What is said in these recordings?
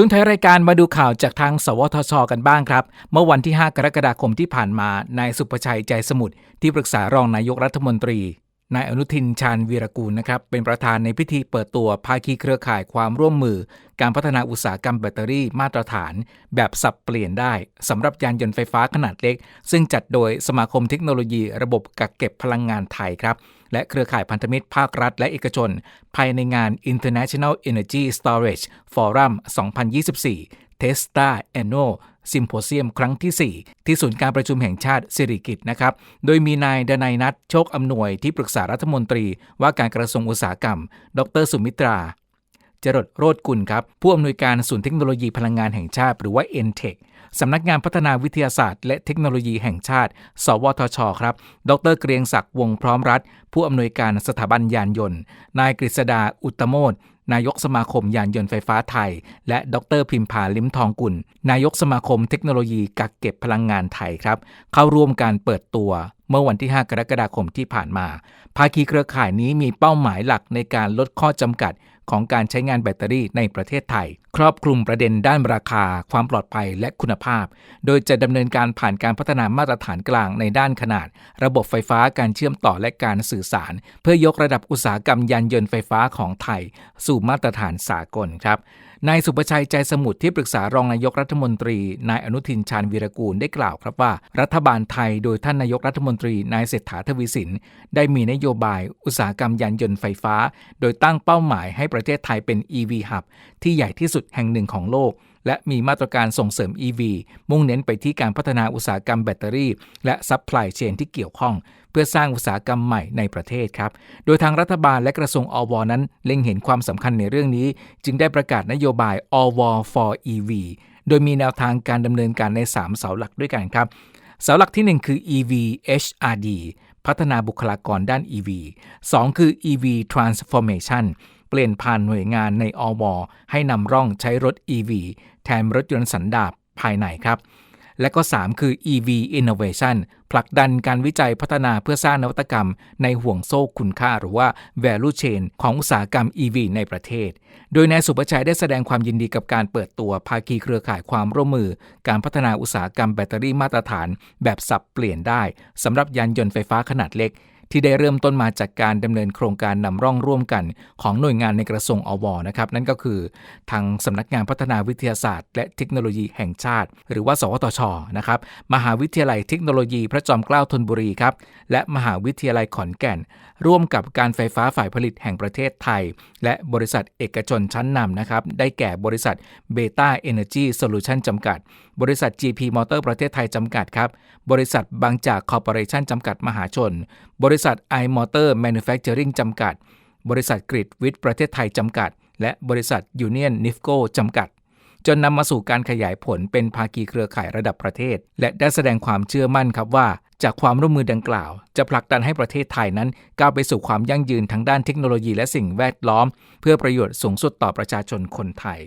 ช่วงท้ายรายการมาดูข่าวจากทาง สวทช กันบ้างครับ เมื่อวันที่ 5 กรกฎาคมที่ผ่านมา นายสุประชัยใจสมุทรที่ปรึกษารองนายกรัฐมนตรี นายอนุทินชาญวีรกูลนะครับ เป็นประธานในพิธีเปิดตัวภาคีเครือข่ายความร่วมมือ การพัฒนาอุตสาหกรรมแบตเตอรี่มาตรฐาน แบบสับเปลี่ยนได้สำหรับยานยนต์ไฟฟ้าขนาดเล็ก ซึ่งจัดโดยสมาคมเทคโนโลยี ระบบกักเก็บพลังงานไทยครับ และเครือข่ายพันธมิตรภาครัฐและเอกชน ภายในงาน International Energy Storage Forum 2024 Testa Annual Symposium ครั้งที่ 4 ที่ศูนย์การประชุมแห่งชาติสิริกิตนะครับ โดยมีนายดนายนัทโชคอำนวยที่ปรึกษารัฐมนตรีว่าการกระทรวงอุตสาหกรรม ดรสุมิตรา จรดโรดกุลครับ ผู้อำนวยการศูนย์เทคโนโลยีพลังงานแห่งชาติ หรือว่า n t e c h สำนักงานพัฒนาวิทยาศาสตร์และเทคโนโลยีแห่งชาติ สวทช ครับ ดรเกรียงศักดิ์วงพร้อมรัฐ ผู้อำนวยการสถาบันยานยนต์ นายกฤษดาอุตโมดนายกสมาคมยานยนต์ไฟฟ้าไทย และดรพิมพาลิมทองกุล นายกสมาคมเทคโนโลยีกักเก็บพลังงานไทยครับ เข้าร่วมการเปิดตัวเมื่อวันที่ 5 กรกฎาคมที่ผ่านมา ภาคีเครือข่ายนี้มีเป้าหมายหลักในการลดข้อจำกัด ของการใช้งานแบตเตอรี่ในประเทศไทย ครอบคลุมประเด็นด้านราคา ความปลอดภัยและคุณภาพ โดยจะดำเนินการผ่านการพัฒนามาตรฐานกลางในด้านขนาด ระบบไฟฟ้าการเชื่อมต่อและการสื่อสาร เพื่อยกระดับอุตสาหกรรมยานยนต์ไฟฟ้าของไทย สู่มาตรฐานสากลครับนายสุประชัยใจสมุทรที่ปรึกษารองนายกรัฐมนตรี นายอนุทินชาญวีรกูลได้กล่าวครับว่า รัฐบาลไทยโดยท่านนายกรัฐมนตรีนายเศรษฐาทวีสิน ได้มีนโยบาย อุตสาหกรรมยานยนต์ไฟฟ้า โดยตั้งเป้าหมายให้ประประเทศไทยเป็น EV Hub ที่ใหญ่ที่สุดแห่งหนึ่งของโลก และมีมาตรการส่งเสริม EV มุ่งเน้นไปที่การพัฒนาอุตสาหกรรมแบตเตอรี่ และซัพพลายเชนที่เกี่ยวข้อง เพื่อสร้างอุตสาหกรรมใหม่ในประเทศครับ โดยทางรัฐบาลและกระทรวงอวนั้นเล็งเห็นความสำคัญในเรื่องนี้ จึงได้ประกาศนโยบายอว for EV โดยมีแนวทางการดำเนินการใน 3 เสาหลักด้วยกันครับเสาหลักที่ 1 คือ EV HRD พัฒนาบุคลากรด้าน EV 2 คือ EV Transformation เปลี่ยนผ่านหน่วยงานในอวให้นำร่องใช้รถ EV แทนรถยนต์สันดาปภายในครับ และก็ 3 คือ EV Innovation ผลักดันการวิจัยพัฒนาเพื่อสร้างนวัตกรรม ในห่วงโซ่คุณค่าหรือว่า value chain ของอุตสาหกรรม EV ในประเทศ โดยนายสุประชัยได้แสดงความยินดีกับการเปิดตัวภาคีเครือข่ายความร่วมมือ การพัฒนาอุตสาหกรรมแบตเตอรี่มาตรฐาน แบบสับเปลี่ยนได้สำหรับยานยนต์ไฟฟ้าขนาดเล็ก ที่ได้เริ่มต้นมาจากการดำเนินโครงการนำร่องร่วมกัน ของหน่วยงานในกระทรวงอวนะครับนั่นก็คือทางสำนักงานพัฒนาวิทยาศาสตร์ และเทคโนโลยีแห่งชาติ หรือว่า สวทชนะครับมหาวิทยาลัยเทคโนโลยีพระจอมเกล้าธนบุรีครับและมหาวิทยาลัยขอนแก่น ร่วมกับการไฟฟ้าฝ่ายผลิตแห่งประเทศไทย และบริษัทเอกชนชั้นนำนะครับได้แก่บริษัทเบต้าเอเนจีโซลูชันจำกัด บริษัท GP Motor ประเทศไทยจำกัดครับ บริษัทบางจากคอร์ปอเรชันจำกัดมหาชน บริษัท i Motor Manufacturing จำกัด บริษัทกริดวิทย์ประเทศไทยจำกัด และบริษัทยูเนียนนิฟโกจำกัด จนนำมาสู่การขยายผลเป็นภาคีเครือข่ายระดับประเทศ และได้แสดงความเชื่อมั่นครับว่า จากความร่วมมือดังกล่าว จะผลักดันให้ประเทศไทยนั้นก้าวไปสู่ความยั่งยืนทางด้านเทคโนโลยีและสิ่งแวดล้อม เพื่อประโยชน์สูงสุดต่อประชาชนคนไทย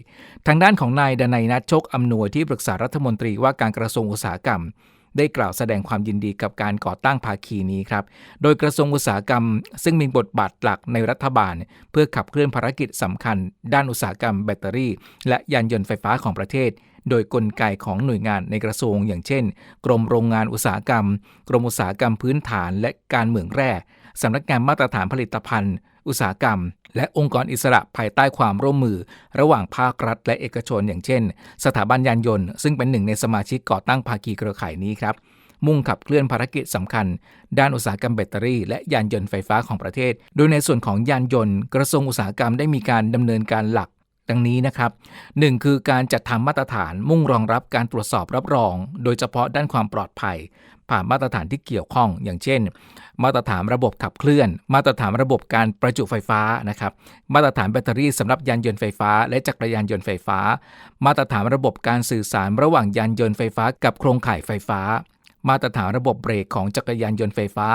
ทางด้านของนายดนัยนัทโชคอำนวยที่ปรึกษารัฐมนตรีว่าการกระทรวงอุตสาหกรรม ได้กล่าวแสดงความยินดีกับการก่อตั้งภาคีนี้ครับ โดยกระทรวงอุตสาหกรรม ซึ่งมีบทบาทหลักในรัฐบาล เพื่อขับเคลื่อนภารกิจสำคัญ ด้านอุตสาหกรรมแบตเตอรี่ และยานยนต์ไฟฟ้าของประเทศ โดยกลไกของหน่วยงานในกระทรวงอย่างเช่น กรมโรงงานอุตสาหกรรม กรมอุตสาหกรรมพื้นฐาน และการเหมืองแร่สำนักงานมาตรฐานผลิตภัณฑ์ อุตสาหกรรม และองค์กรอิสระภายใต้ความร่วมมือ ระหว่างภาครัฐและเอกชน อย่างเช่น สถาบันยานยนต์ ซึ่งเป็นหนึ่งในสมาชิกก่อตั้งภาคีเครือข่ายนี้ครับ มุ่งขับเคลื่อนภารกิจสำคัญ ด้านอุตสาหกรรมแบตเตอรี่และยานยนต์ไฟฟ้าของประเทศ โดยในส่วนของยานยนต์ กระทรวงอุตสาหกรรมได้มีการดำเนินการหลัก ดังนี้นะครับ 1. คือการจัดทำมาตรฐานมุ่งรองรับการตรวจสอบรับรอง โดยเฉพาะด้านความปลอดภัย ผ่านมาตรฐานที่เกี่ยวข้อง อย่างเช่น มาตรฐานระบบขับเคลื่อน มาตรฐานระบบการประจุไฟฟ้านะครับมาตรฐานแบตเตอรี่สำหรับยานยนต์ไฟฟ้า และจักรยานยนต์ไฟฟ้า มาตรฐานระบบการสื่อสารระหว่างยานยนต์ไฟฟ้า กับโครงข่ายไฟฟ้า มาตรฐานระบบเบรกของจักรยานยนต์ไฟฟ้า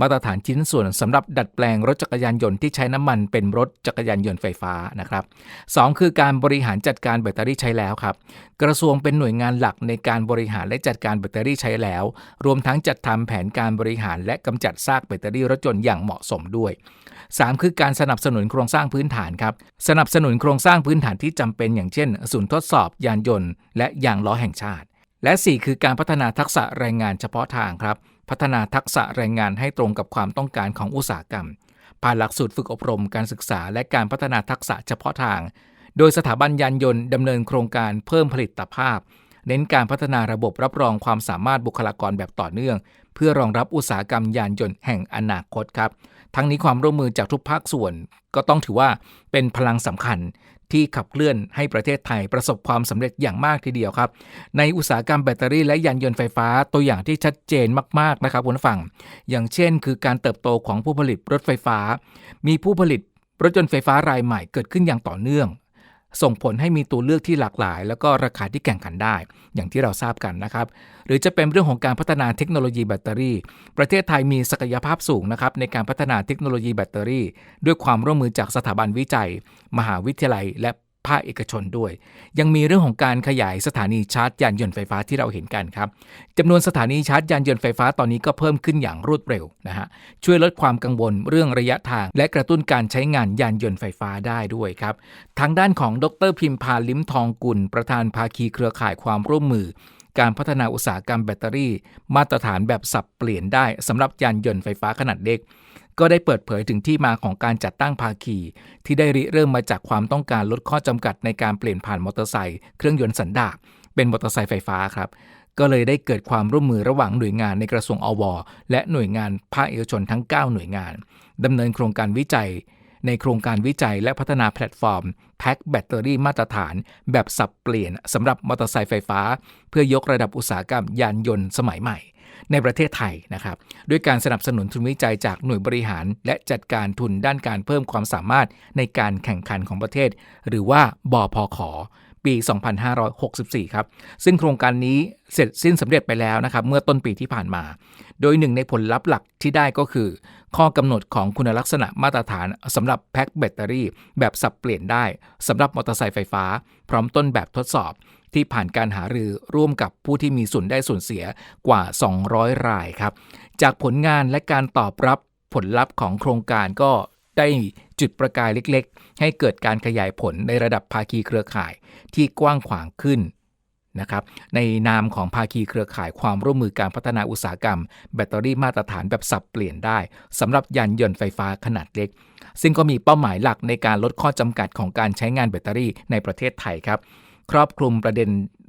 มาตรฐานชิ้นส่วนสำหรับดัดแปลงรถจักรยานยนต์ที่ใช้น้ำมันเป็นรถจักรยานยนต์ไฟฟ้านะครับสองคือการบริหารจัดการแบตเตอรี่ใช้แล้วครับ กระทรวงเป็นหน่วยงานหลักในการบริหารและจัดการแบตเตอรี่ใช้แล้ว รวมทั้งจัดทำแผนการบริหารและกำจัดซากแบตเตอรี่รถยนต์อย่างเหมาะสมด้วย 3 คือการสนับสนุนโครงสร้างพื้นฐานครับ สนับสนุนโครงสร้างพื้นฐานที่จำเป็นอย่างเช่น ศูนย์ทดสอบยานยนต์ และยางล้อแห่งชาติ และ 4 คือการพัฒนาทักษะแรงงานเฉพาะทางครับ พัฒนาทักษะแรงงานให้ตรงกับความต้องการของอุตสาหกรรม ผ่านหลักสูตรฝึกอบรมการศึกษา และการพัฒนาทักษะเฉพาะทาง โดยสถาบันยานยนต์ดำเนินโครงการเพิ่มผลิตภาพ เน้นการพัฒนาระบบรับรองความสามารถบุคลากรแบบต่อเนื่อง เพื่อรองรับอุตสาหกรรมยานยนต์แห่งอนาคตครับ ทั้งนี้ความร่วมมือจากทุกภาคส่วน ก็ต้องถือว่าเป็นพลังสำคัญ ที่ขับเคลื่อนให้ประเทศไทยประสบความสำเร็จอย่างมากทีเดียวครับ ในอุตสาหกรรมแบตเตอรี่และยานยนต์ไฟฟ้าตัวอย่างที่ชัดเจนมากๆนะครับคุณผู้ฟังอย่างเช่น คือการเติบโตของผู้ผลิตรถไฟฟ้า มีผู้ผลิตรถยนต์ไฟฟ้ารายใหม่เกิดขึ้นอย่างต่อเนื่อง ส่งผลให้มีตัวเลือกที่หลากหลาย แล้วก็ราคาที่แข่งขันได้ อย่างที่เราทราบกันนะครับ หรือจะเป็นเรื่องของการพัฒนาเทคโนโลยีแบตเตอรี่ ประเทศไทยมีศักยภาพสูงนะครับในการพัฒนาเทคโนโลยีแบตเตอรี่ ด้วยความร่วมมือจากสถาบันวิจัย มหาวิทยาลัย และ ภาคเอกชนด้วย ยังมีเรื่องของการขยายสถานีชาร์จยานยนต์ไฟฟ้าที่เราเห็นกันครับจำนวนสถานีชาร์จยานยนต์ไฟฟ้าตอนนี้ก็เพิ่มขึ้นอย่างรวดเร็วนะฮะช่วยลดความกังวลเรื่องระยะทาง และกระตุ้นการใช้งานยานยนต์ไฟฟ้าได้ด้วยครับทางด้านของดรพิมพาลิมทองกุล ประธานภาคีเครือข่ายความร่วมมือการพัฒนาอุตสาหกรรมแบตเตอรี่ มาตรฐานแบบสับเปลี่ยนได้สำหรับยานยนต์ไฟฟ้าขนาดเล็ก ก็ได้เปิดเผยถึงที่มาของการจัดตั้งภาคี ที่ได้ริเริ่มมาจากความต้องการลดข้อจำกัดในการเปลี่ยนผ่านมอเตอร์ไซค์เครื่องยนต์สันดาปเป็นมอเตอร์ไซค์ไฟฟ้าครับก็เลยได้เกิดความร่วมมือระหว่างหน่วยงานในกระทรวงอว และหน่วยงานภาคเอกชนทั้ง 9 หน่วยงานดำเนินโครงการวิจัย ในโครงการวิจัยและพัฒนาแพลตฟอร์มแพ็คแบตเตอรี่มาตรฐาน แบบสับเปลี่ยนสำหรับมอเตอร์ไซค์ไฟฟ้า เพื่อยกระดับอุตสาหกรรมยานยนต์สมัยใหม่ ในประเทศไทยนะครับด้วยการสนับสนุนทุนวิจัยจากหน่วยบริหาร และจัดการทุนด้านการเพิ่มความสามารถในการแข่งขันของประเทศ หรือว่าบอพอขอปี 2564 ครับ ซึ่งโครงการนี้เสร็จสิ้นสำเร็จไปแล้วนะครับ เมื่อต้นปีที่ผ่านมา โดยหนึ่งในผลลัพธ์หลักที่ได้ก็คือ ข้อกำหนดของคุณลักษณะมาตรฐานสำหรับแพ็คแบตเตอรี่ แบบสับเปลี่ยนได้สำหรับมอเตอร์ไซค์ไฟฟ้า พร้อมต้นแบบทดสอบ ที่ผ่านการหารือร่วมกับผู้ที่มีส่วนได้ส่วนเสียกว่า 200 รายครับ จากผลงานและการตอบรับผลลัพธ์ของโครงการก็ได้จุดประกายเล็กๆ ให้เกิดการขยายผลในระดับภาคีเครือข่ายที่กว้างขวางขึ้นนะครับในนามของภาคีเครือข่ายความร่วมมือการพัฒนาอุตสาหกรรม แบตเตอรี่มาตรฐานแบบสับเปลี่ยนได้สำหรับยานยนต์ไฟฟ้าขนาดเล็ก ซึ่งก็มีเป้าหมายหลักในการลดข้อจำกัดของการใช้งานแบตเตอรี่ในประเทศไทยครับ ครอบคลุมประเด็น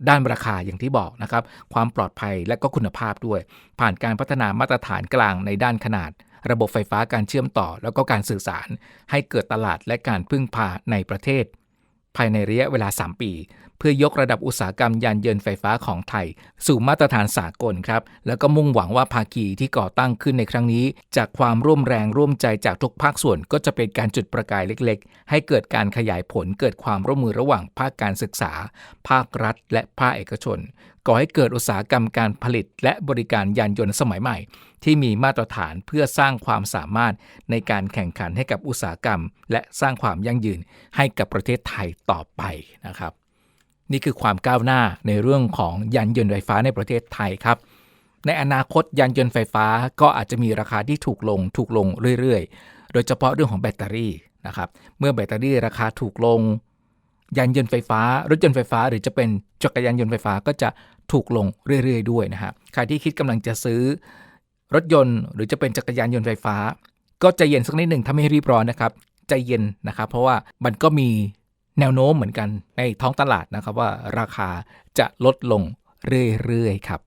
ด้านราคาอย่างที่บอกนะครับ ความปลอดภัยและก็คุณภาพด้วย ผ่านการพัฒนามาตรฐานกลางในด้านขนาด ระบบไฟฟ้าการเชื่อมต่อ แล้วก็การสื่อสาร ให้เกิดตลาดและการพึ่งพาในประเทศ ภายในระยะเวลา 3 ปี เพื่อยกระดับอุตสาหกรรมยานยนต์ไฟฟ้าของไทย สู่มาตรฐานสากลครับ แล้วก็มุ่งหวังว่าภาคีที่ก่อตั้งขึ้นในครั้งนี้ จากความร่วมแรงร่วมใจจากทุกภาคส่วนก็จะเป็นการจุดประกายเล็กๆ ให้เกิดการขยายผลเกิดความร่วมมือระหว่างภาคการศึกษา ภาครัฐ และภาคเอกชนก่อให้เกิดอุตสาหกรรมการผลิต และบริการยานยนต์สมัยใหม่ ที่มีมาตรฐานเพื่อสร้างความสามารถในการแข่งขันให้กับอุตสาหกรรม และสร้างความยั่งยืนให้กับประเทศไทยต่อไปนะครับ นี่คือความก้าวหน้าในเรื่องของยานยนต์ไฟฟ้าในประเทศไทยครับในอนาคตยานยนต์ไฟฟ้าก็อาจจะมีราคาที่ถูกลงถูกลงเรื่อยๆ โดยเฉพาะเรื่องของแบตเตอรี่นะครับ เมื่อแบตเตอรี่ราคาถูกลง ยานยนต์ไฟฟ้า รถยนต์ไฟฟ้า หรือจะเป็นจักรยานยนต์ไฟฟ้าก็จะถูกลงเรื่อยๆ ด้วยนะฮะใครที่คิดกำลังจะซื้อ รถยนต์ หรือจะเป็นจักรยานยนต์ไฟฟ้า ก็ใจเย็นสักนิดหนึ่งถ้าไม่รีบร้อนนะครับใจเย็นนะครับ เพราะว่ามันก็มีแนวโน้มเหมือนกันในท้องตลาดนะครับว่าราคาจะลดลงเรื่อยๆครับ